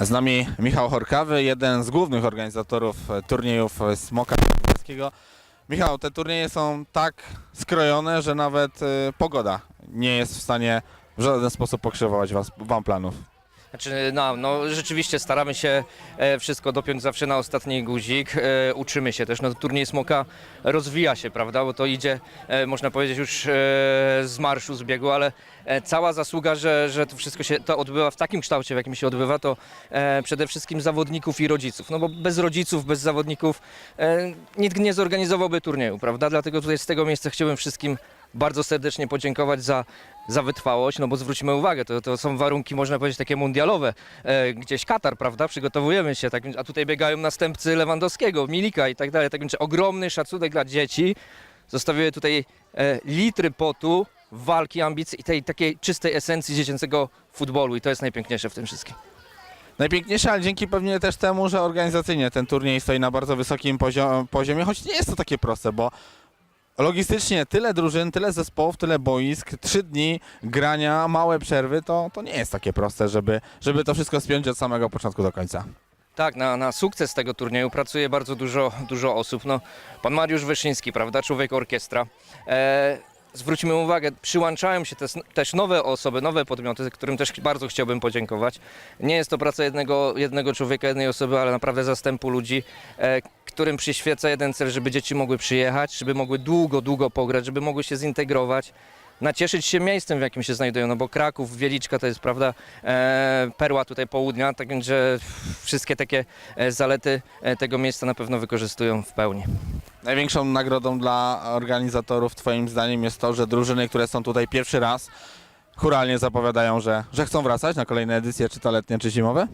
Z nami Michał Horkawy, jeden z głównych organizatorów turniejów Smoka Polskiego. Michał, te turnieje są tak skrojone, że nawet e, pogoda nie jest w stanie w żaden sposób pokrzywować was, wam planów. Znaczy, no, no rzeczywiście staramy się e, wszystko dopiąć zawsze na ostatni guzik. E, uczymy się też. No, turniej Smoka rozwija się, prawda? Bo to idzie, e, można powiedzieć, już z marszu, z biegu, ale cała zasługa, że, że to wszystko się to odbywa w takim kształcie, w jakim się odbywa, to przede wszystkim zawodników i rodziców. No bo bez rodziców, bez zawodników nikt nie zorganizowałby turnieju, prawda? Dlatego tutaj z tego miejsca chciałbym wszystkim bardzo serdecznie podziękować za, za wytrwałość, no bo zwróćmy uwagę, to, to są warunki, można powiedzieć, takie mundialowe. E, gdzieś Katar, prawda? Przygotowujemy się, tak, a tutaj biegają następcy Lewandowskiego, Milika i tak dalej. Tak więc ogromny szacunek dla dzieci. Zostawiły tutaj e, litry potu, walki, ambicji i tej takiej czystej esencji dziecięcego futbolu i to jest najpiękniejsze w tym wszystkim. Najpiękniejsze, ale dzięki pewnie też temu, że organizacyjnie ten turniej stoi na bardzo wysokim pozio- poziomie, choć nie jest to takie proste, bo logistycznie tyle drużyn, tyle zespołów, tyle boisk, trzy dni grania, małe przerwy, to, to nie jest takie proste, żeby, żeby to wszystko spiąć od samego początku do końca. Tak, na, na sukces tego turnieju pracuje bardzo dużo, dużo osób. No, pan Mariusz Wyszyński, prawda, człowiek orkiestra. E, zwróćmy uwagę, przyłączają się też, też nowe osoby, nowe podmioty, którym też bardzo chciałbym podziękować. Nie jest to praca jednego, jednego człowieka, jednej osoby, ale naprawdę zastępu ludzi, e, którym przyświeca jeden cel, żeby dzieci mogły przyjechać, żeby mogły długo, długo pograć, żeby mogły się zintegrować. Nacieszyć się miejscem, w jakim się znajdują, no bo Kraków, Wieliczka to jest, prawda, e, perła tutaj południa, tak więc, że wszystkie takie e, zalety e, tego miejsca na pewno wykorzystują w pełni. Największą nagrodą dla organizatorów Twoim zdaniem jest to, że drużyny, które są tutaj pierwszy raz, churalnie zapowiadają, że, że chcą wracać na kolejne edycje, czy to letnie, czy zimowe?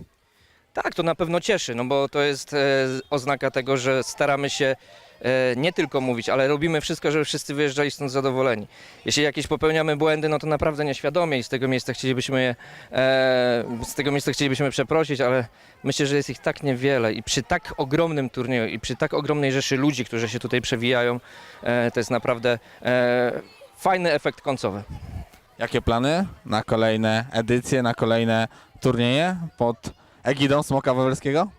Tak, to na pewno cieszy, no bo to jest e, oznaka tego, że staramy się e, nie tylko mówić, ale robimy wszystko, żeby wszyscy wyjeżdżali stąd zadowoleni. Jeśli jakieś popełniamy błędy, no to naprawdę nieświadomie i z tego miejsca chcielibyśmy je, e, z tego miejsca chcielibyśmy przeprosić, ale myślę, że jest ich tak niewiele i przy tak ogromnym turnieju i przy tak ogromnej rzeszy ludzi, którzy się tutaj przewijają, e, to jest naprawdę e, fajny efekt końcowy. Jakie plany na kolejne edycje, na kolejne turnieje pod egidą Smoka Wawelskiego?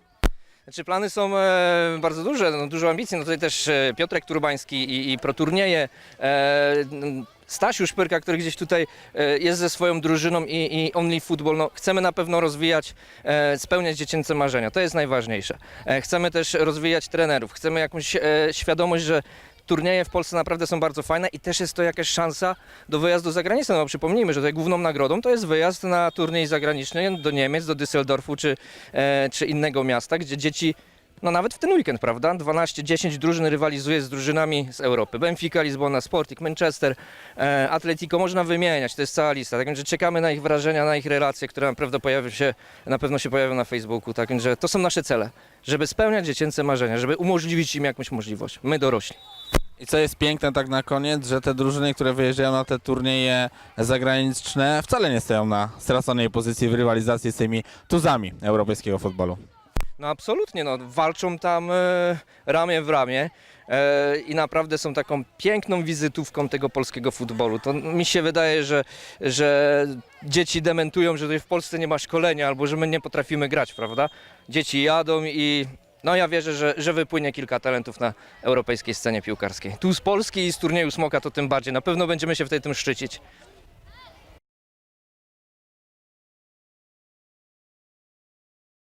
Znaczy plany są e, bardzo duże, no, dużo ambicji. No tutaj też e, Piotrek Turbański i, i proturnieje. E, n- Stasiu Szpyrka, który gdzieś tutaj e, jest ze swoją drużyną i, i Only Football. No, chcemy na pewno rozwijać, e, spełniać dziecięce marzenia. To jest najważniejsze. E, chcemy też rozwijać trenerów. Chcemy jakąś e, świadomość, że turnieje w Polsce naprawdę są bardzo fajne i też jest to jakaś szansa do wyjazdu za granicę. No przypomnijmy, że tutaj główną nagrodą to jest wyjazd na turniej zagraniczny do Niemiec, do Düsseldorfu czy, e, czy innego miasta, gdzie dzieci no nawet w ten weekend, prawda? 12-10 drużyn rywalizuje z drużynami z Europy. Benfica, Lizbona, Sporting, Manchester, e, Atletico, można wymieniać, to jest cała lista. Tak więc czekamy na ich wrażenia, na ich relacje, które na pewno pojawią się, na pewno się pojawią na Facebooku. Tak więc to są nasze cele, żeby spełniać dziecięce marzenia, żeby umożliwić im jakąś możliwość. My dorośli. I co jest piękne tak na koniec, że te drużyny, które wyjeżdżają na te turnieje zagraniczne wcale nie stoją na straconej pozycji w rywalizacji z tymi tuzami europejskiego futbolu. No absolutnie, no, walczą tam e, ramię w ramię e, i naprawdę są taką piękną wizytówką tego polskiego futbolu. To mi się wydaje, że, że dzieci dementują, że tutaj w Polsce nie ma szkolenia albo że my nie potrafimy grać, prawda? Dzieci jadą i no ja wierzę, że, że wypłynie kilka talentów na europejskiej scenie piłkarskiej. Tu z Polski i z turnieju Smoka to tym bardziej. Na pewno będziemy się w tym szczycić.